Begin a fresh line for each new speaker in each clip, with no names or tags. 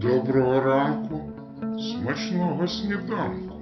Доброго ранку, смачного сніданку.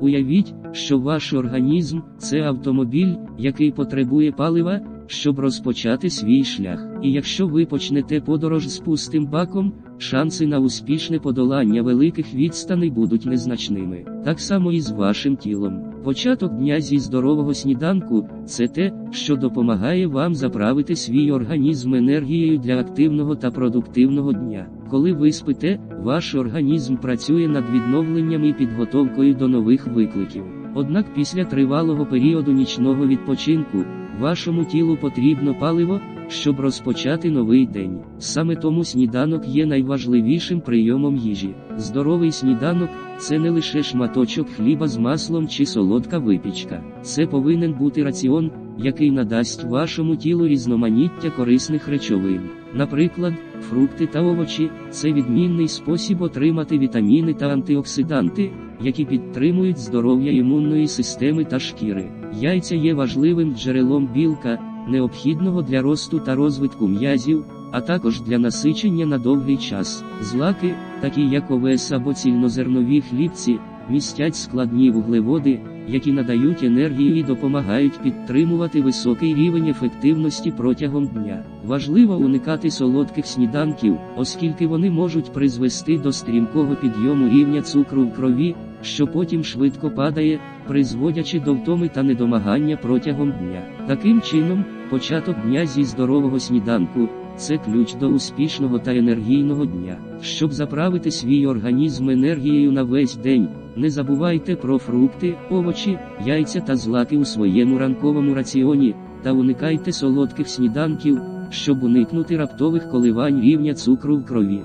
Уявіть, що ваш організм це автомобіль, який потребує палива, щоб розпочати свій шлях. І якщо ви почнете подорож з пустим баком, шанси на успішне подолання великих відстаней будуть незначними. Так само і з вашим тілом. Початок дня зі здорового сніданку це те, що допомагає вам заправити свій організм енергією для активного та продуктивного дня. Коли ви спите, ваш організм працює над відновленням і підготовкою до нових викликів. Однак після тривалого періоду нічного відпочинку, вашому тілу потрібно паливо, щоб розпочати новий день. Саме тому сніданок є найважливішим прийомом їжі. Здоровий сніданок це не лише шматочок хліба з маслом чи солодка випічка. Це повинен бути раціон, який надасть вашому тілу різноманіття корисних речовин. Наприклад, фрукти та овочі це відмінний спосіб отримати вітаміни та антиоксиданти, які підтримують здоров'я імунної системи та шкіри. Яйця є важливим джерелом білка, необхідного для росту та розвитку м'язів, а також для насичення на довгий час. Злаки, такі як овес або цільнозернові хлібці, містять складні вуглеводи, які надають енергію і допомагають підтримувати високий рівень ефективності протягом дня. Важливо уникати солодких сніданків, оскільки вони можуть призвести до стрімкого підйому рівня цукру в крові, що потім швидко падає, призводячи до втоми та недомагання протягом дня. Таким чином, початок дня зі здорового сніданку це ключ до успішного та енергійного дня. Щоб заправити свій організм енергією на весь день, не забувайте про фрукти, овочі, яйця та злаки у своєму ранковому раціоні, та уникайте солодких сніданків, щоб уникнути раптових коливань рівня цукру в крові.